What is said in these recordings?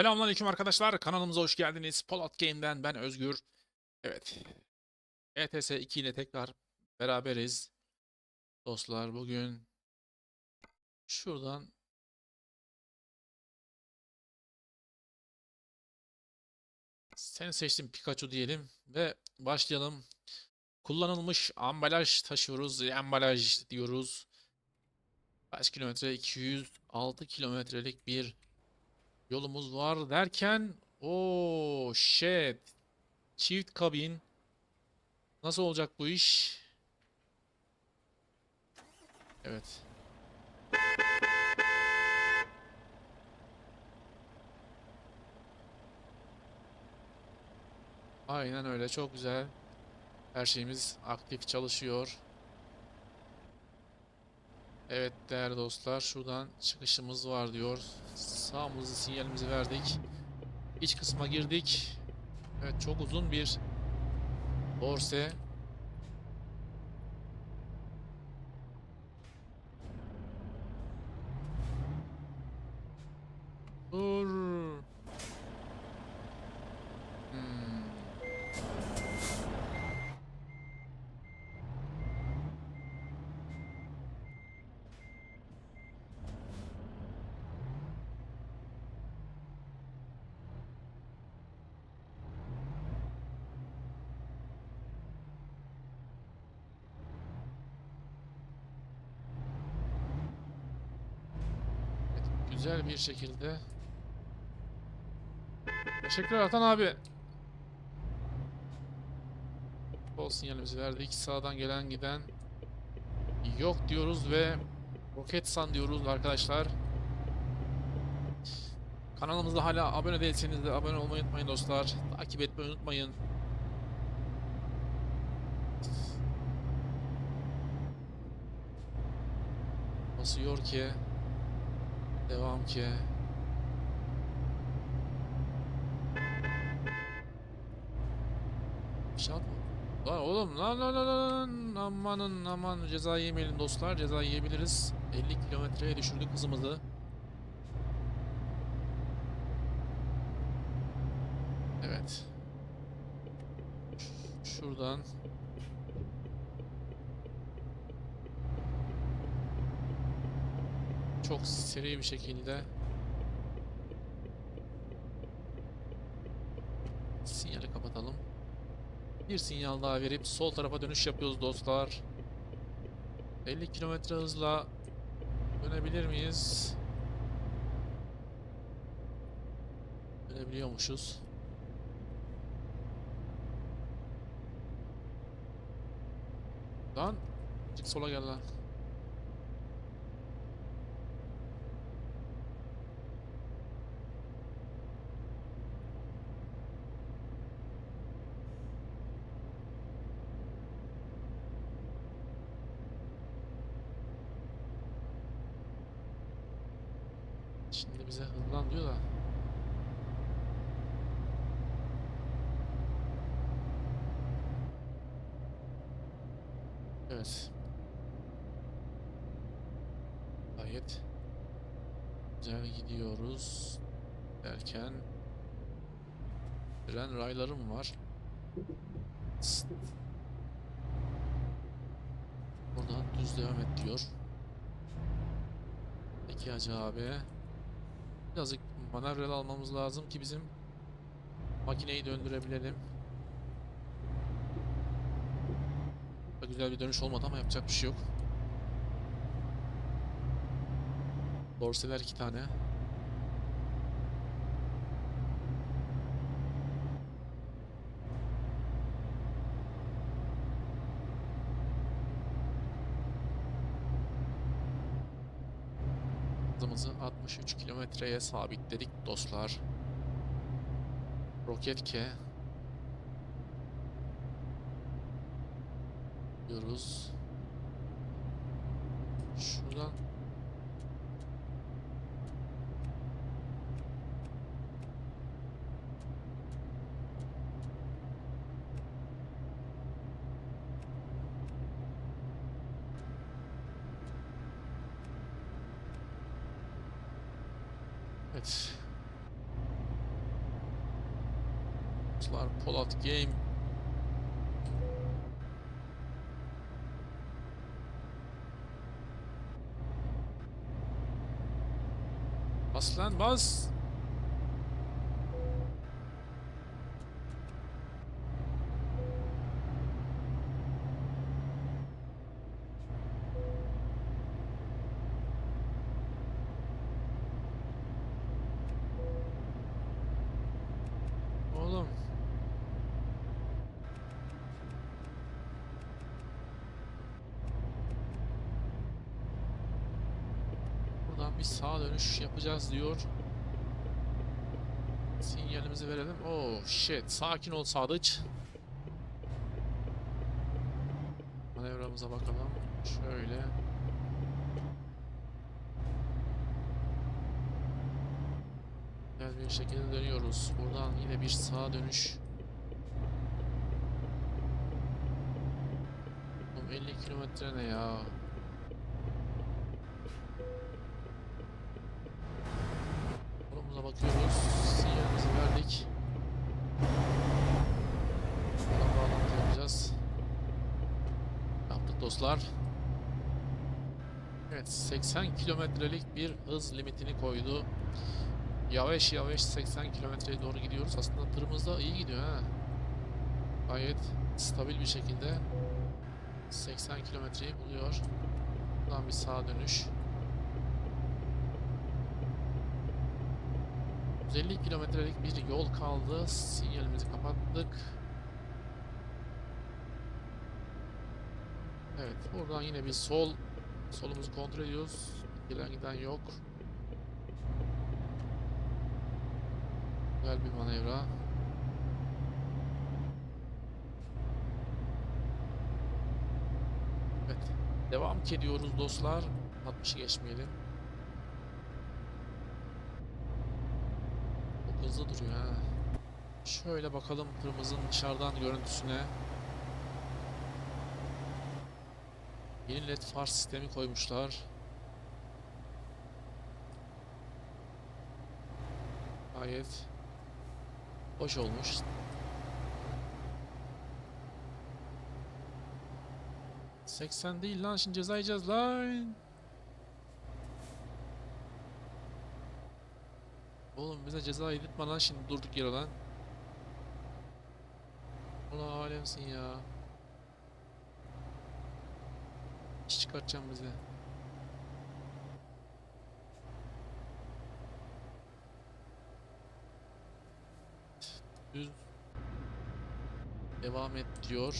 Selamünaleyküm arkadaşlar. Kanalımıza hoş geldiniz. Polat Game'den ben Özgür. Evet. ETS 2 ile tekrar beraberiz. Dostlar bugün şuradan seni seçtim Pikachu diyelim ve başlayalım. Kullanılmış ambalaj taşıyoruz. Ambalaj diyoruz. Kaç kilometre? 206 kilometrelik bir yolumuz var derken o shit çift kabin nasıl olacak bu iş? Evet. Aynen öyle çok güzel. Her şeyimiz aktif çalışıyor. Evet değerli dostlar şuradan çıkışımız var diyor. Sağımızı sinyalimizi verdik. İç kısma girdik. Evet çok uzun bir dorse. Dur. Hmm. Evet, güzel bir şekilde. Teşekkürler Atan abi. Kol sinyalimizi verdik. Sağdan gelen giden yok diyoruz ve roket san diyoruz arkadaşlar. Kanalımıza hala abone değilseniz de abone olmayı unutmayın dostlar. Takip etmeyi unutmayın. Basıyor ki. Devam ki. Şat mı? Lan oğlum lan lan lan lan amanın aman. Ceza yemeyelim dostlar ceza yiyebiliriz. 50 kilometreye düşürdük hızımızı. Evet. Şuradan Çok seri bir şekilde Sinyali kapatalım bir sinyal daha verip sol tarafa dönüş yapıyoruz dostlar. 50 kilometre hızla dönebilir miyiz? Dönebiliyormuşuz. Lan sola gel lan. Şimdi bize hızlan diyor da. Evet. Gayet güzel gidiyoruz derken tren raylarım var. Tıst. Buradan düz devam et diyor. Peki Hacı abi. Birazcık manevrel almamız lazım ki bizim makineyi döndürebilelim. Güzel bir dönüş olmadı ama yapacak bir şey yok. Dorseler iki tane. Hızımızı 63 kilometreye sabitledik dostlar. Roket K. Diyoruz. Şuradan Evet. dostlar. Polat Game. Bas lan bas. Oğlum. Buradan bir sağa dönüş yapacağız diyor. Sinyalimizi verelim. Oh shit. Sakin ol Sadıç. Manevramıza bakalım. Şöyle. Güzel bir şekilde dönüyoruz. Buradan yine bir sağa dönüş. Oğlum 50 kilometre ne ya? Konumuza bakıyoruz. Sinyalimizi verdik. Buradan bağlantı yapacağız. Yaptık dostlar. Evet 80 kilometrelik bir hız limitini koydu. Yavaş yavaş 80 kilometreye doğru gidiyoruz. Aslında tırımız da iyi gidiyor ha. Gayet stabil bir şekilde 80 kilometreyi buluyor. Buradan bir sağa dönüş. 150 kilometrelik bir yol kaldı. Sinyalimizi kapattık. Evet, buradan yine bir sol solumuzu kontrol ediyoruz. Gelen giden yok. Güzel bir manevra. Evet. Devam ediyoruz dostlar. 60'ı geçmeyelim. Çok hızlı duruyor ha. Şöyle bakalım tırımızın dışarıdan görüntüsüne. Yeni led far sistemi koymuşlar. Gayet hoş olmuş. Seksen değil lan şimdi ceza yiyeceğiz lan. Oğlum bize ceza yedirtme lan şimdi durduk yere lan. Ulan alemsin ya. Çıkartacağım bize. Düz devam et diyor.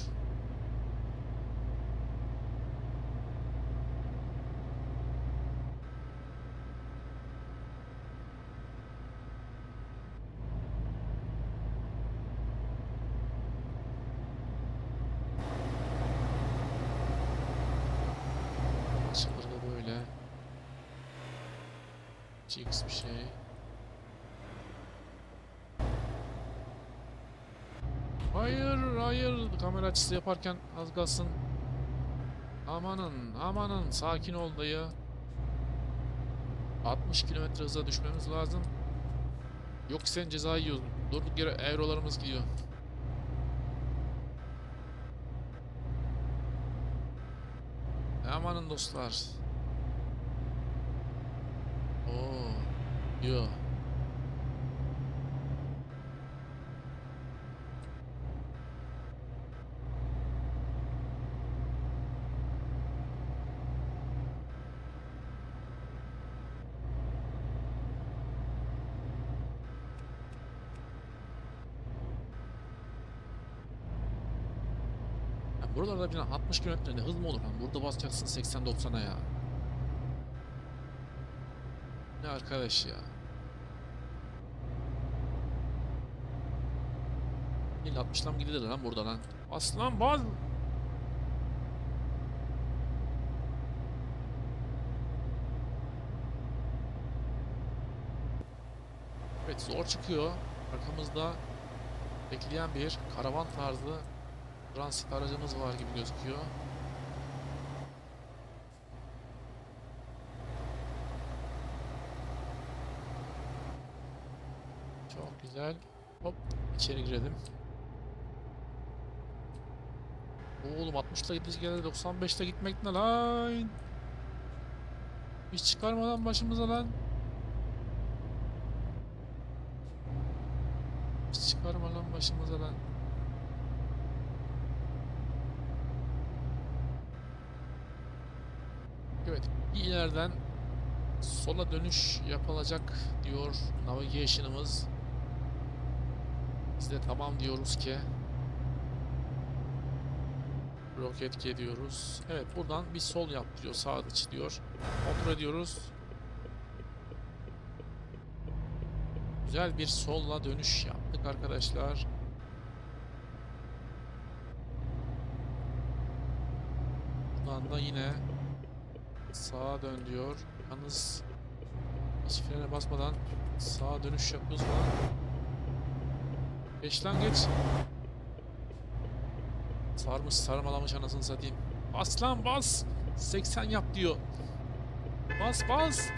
GX bir şey. Hayır, hayır. Kamera açısı yaparken az kalsın. Amanın, amanın. Sakin ol dayı. 60 kilometre hıza düşmemiz lazım. Yok sen ceza yiyorsun. Durduk yere eurolarımız gidiyor. Amanın dostlar. Oo. Yo. Buralarda bir 60 kilometre hız mı olur lan? Burada basacaksın 80-90'a ya. Arkadaş ya. 60'dan mı gidilir lan burada lan? Aslan baz. Evet zor çıkıyor. Arkamızda bekleyen bir karavan tarzı transit aracımız var gibi gözüküyor. Güzel. Hop içeri girelim. Oğlum 60'la gideceğiz geldi 95'te gitmek ne lan? Hiç çıkarmadan başımıza lan. Hiç çıkarma lan başımıza lan. Evet ileriden sola dönüş yapılacak diyor navigation'ımız. Biz de tamam diyoruz ki. Roket G diyoruz. Evet buradan bir sol yap diyor. Sağ içi diyor. Kontrol ediyoruz. Güzel bir solla dönüş yaptık arkadaşlar. Buradan da yine sağa dön diyor. Yalnız hiç frene basmadan sağa dönüş yapıyoruz falan. Geç lan geç. Sarmış sarmalamış anasını satayım. Bas lan bas. 80 yap diyor. Bas bas.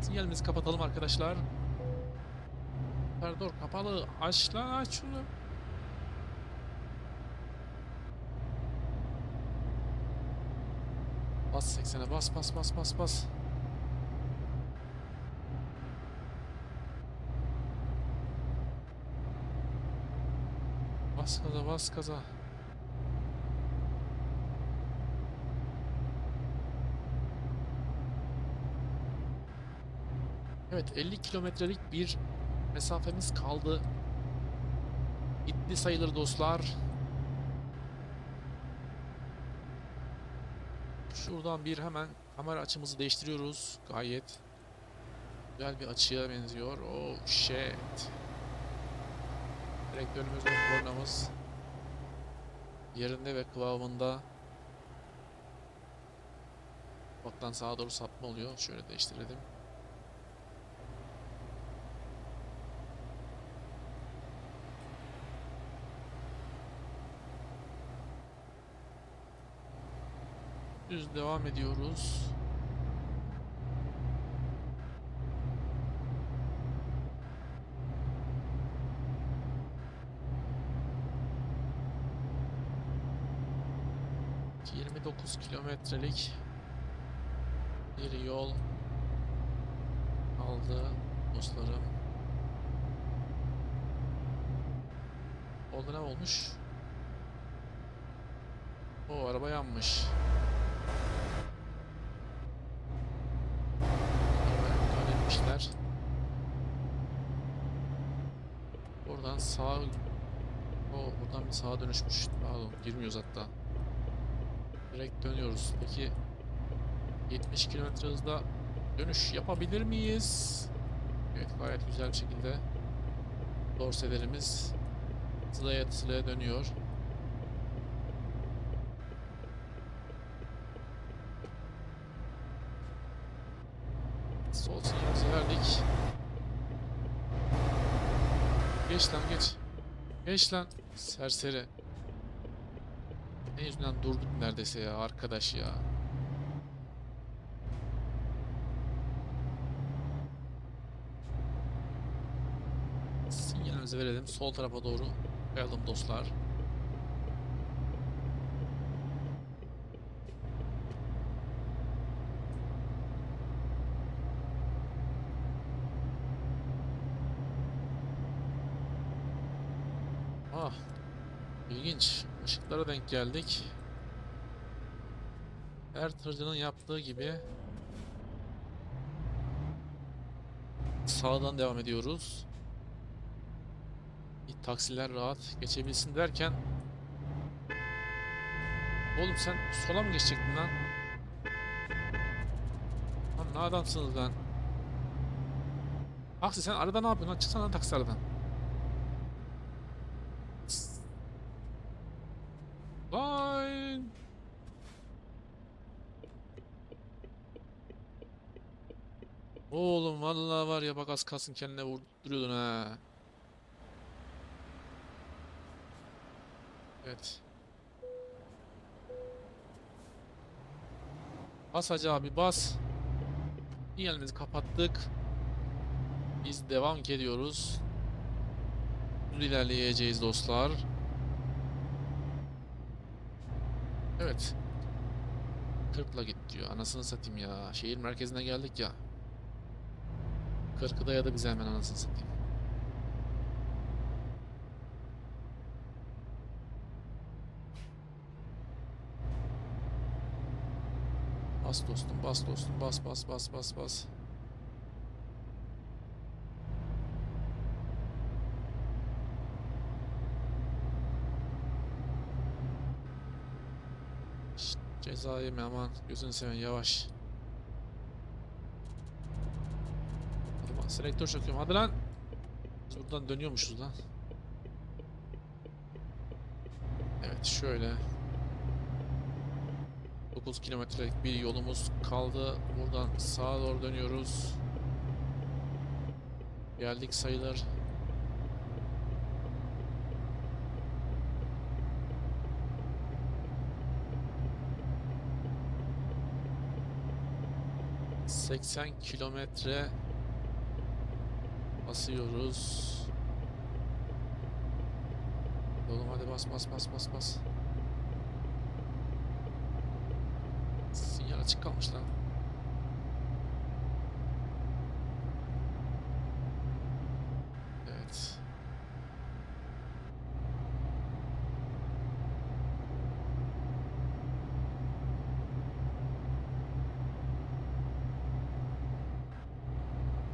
Sinyalimizi kapatalım arkadaşlar. Pardon kapalı. Aç lan aç şunu. Bas 80'e bas bas bas bas bas. Bas gaza. Evet 50 kilometrelik bir mesafemiz kaldı. Bitti sayılır dostlar. Şuradan bir hemen kamera açımızı değiştiriyoruz. Gayet güzel bir açıya benziyor. Oh shit. Direkt önümüzde kornamız yerinde ve kıvamında. Baktan sağa doğru sapma oluyor. Şöyle değiştirelim. Düz devam ediyoruz. ...29 kilometrelik... ...bir yol... ...aldı dostlarım. Oldu ne olmuş? O araba yanmış. Arabaya etmişler. Oradan sağ... O buradan bir sağa dönüşmüş. Pardon girmiyoruz hatta. Direkt dönüyoruz. Peki 70 km hızda dönüş yapabilir miyiz? Evet gayet güzel bir şekilde dorselerimiz sılaya sılaya dönüyor. Sol sinyalimizi verdik. Geç lan geç. Geç lan. Serseri. Ne yüzünden durduk neredeyse ya arkadaş ya. Sinyalimizi verelim. Sol tarafa doğru kayalım dostlar. Işıklara denk geldik. Her tırcının yaptığı gibi sağdan devam ediyoruz. Taksiler rahat geçebilsin derken Oğlum sen sola mı geçecektin lan? Lan ne adamsınız lan? Aksi sen arada ne yapıyorsun lan? Çıksana lan taksi aradan. Lan! Oğlum var ya bak az kalsın kendine vurduruyordun ha. Evet. Bas hacı abi bas. Sinyalimizi kapattık. Biz devam ediyoruz. Düz ilerleyeceğiz dostlar. Evet. 40'la git diyor. Anasını satayım ya. Şehir merkezine geldik ya. 40'ı da ya da bize hemen anasını satayım. Bas dostum, bas dostum, bas bas bas bas bas. Şşt, ceza yeme aman gözünü seveyim yavaş. Bak selektör çakıyorum hadi lan. Buradan dönüyormuşuz lan. Evet şöyle. 9 kilometrelik bir yolumuz kaldı. Buradan sağa doğru dönüyoruz. Geldik sayılır. ...80 kilometre... ...basıyoruz. Oğlum hadi bas bas bas bas bas. Sinyal açık kalmış lan. Evet.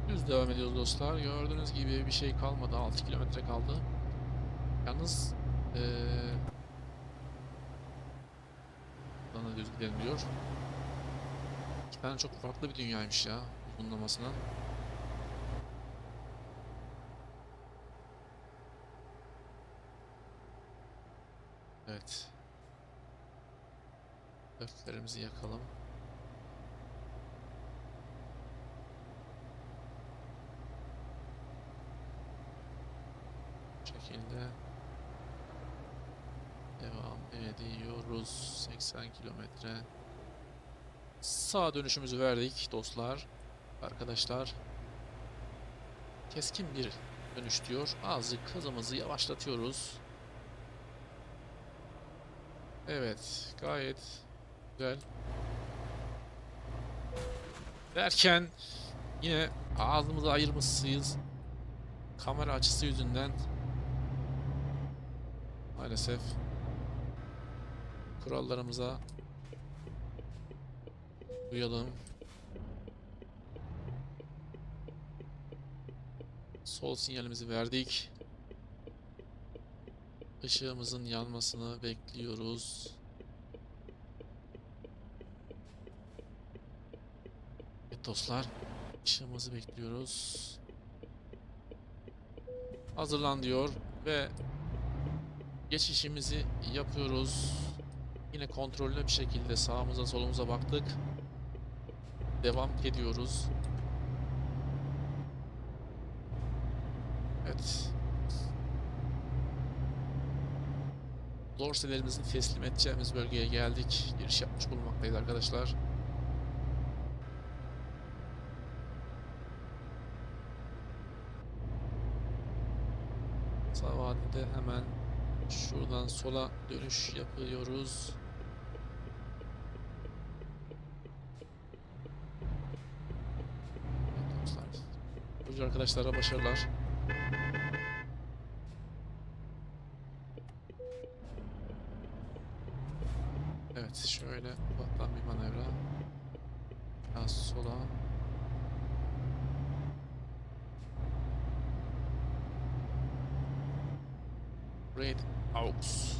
Düz devam ediyoruz dostlar. Gördüğünüz gibi bir şey kalmadı. 6 kilometre kaldı. Yalnız eee Buradan da düz gidelim diyor. İki tane çok farklı bir dünyaymış ya uzunlamasına. Evet. Dörtlerimizi yakalım. Bu şekilde devam ediyoruz. 80 kilometre. Sağ dönüşümüzü verdik dostlar. Arkadaşlar. Keskin bir dönüş diyor. Azıcık hızımızı yavaşlatıyoruz. Evet. Gayet güzel. Derken yine ağzımızı ayırmışsıyız. Kamera açısı yüzünden maalesef kurallarımıza uyalım. Sol sinyalimizi verdik. Işığımızın yanmasını bekliyoruz. Evet dostlar, ışığımızı bekliyoruz. Hazırlan diyor ve geçişimizi yapıyoruz. Yine kontrollü bir şekilde sağımıza solumuza baktık. Devam ediyoruz. Evet. Dorselerimizi teslim edeceğimiz bölgeye geldik. Giriş yapmış bulunmaktayız arkadaşlar. Sağ vadide hemen sola dönüş yapıyoruz. Arkadaşlara başarılar. Evet şöyle ufaktan bir manevra. Biraz sola. Red Aux.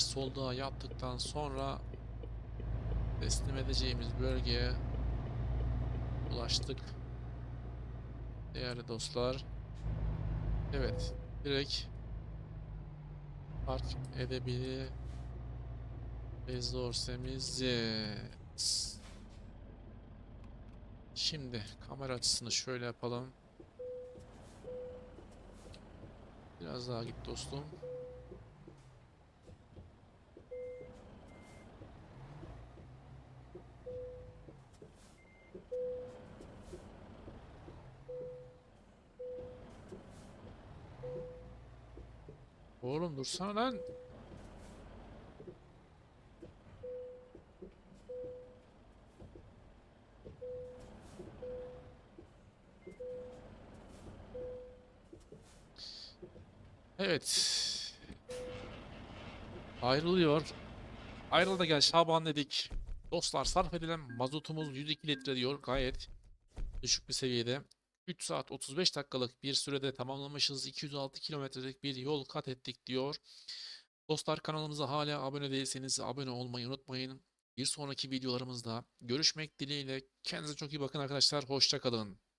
Buradan bir sol daha yaptıktan sonra teslim edeceğimiz bölgeye ulaştık. Değerli dostlar. Evet, direkt park edebiliriz dorsemizi. Şimdi kamera açısını şöyle yapalım. Biraz daha git dostum. Oğlum dursana lan. Evet. Ayrılıyor. Ayrıl da gel Şaban dedik. Dostlar sarf edilen mazotumuz 102 litre diyor. Gayet düşük bir seviyede. 3 saat 35 dakikalık bir sürede tamamlamışız. 206 kilometrelik bir yol kat ettik diyor. Dostlar kanalımıza hala abone değilseniz abone olmayı unutmayın. Bir sonraki videolarımızda görüşmek dileğiyle. Kendinize çok iyi bakın arkadaşlar. Hoşça kalın.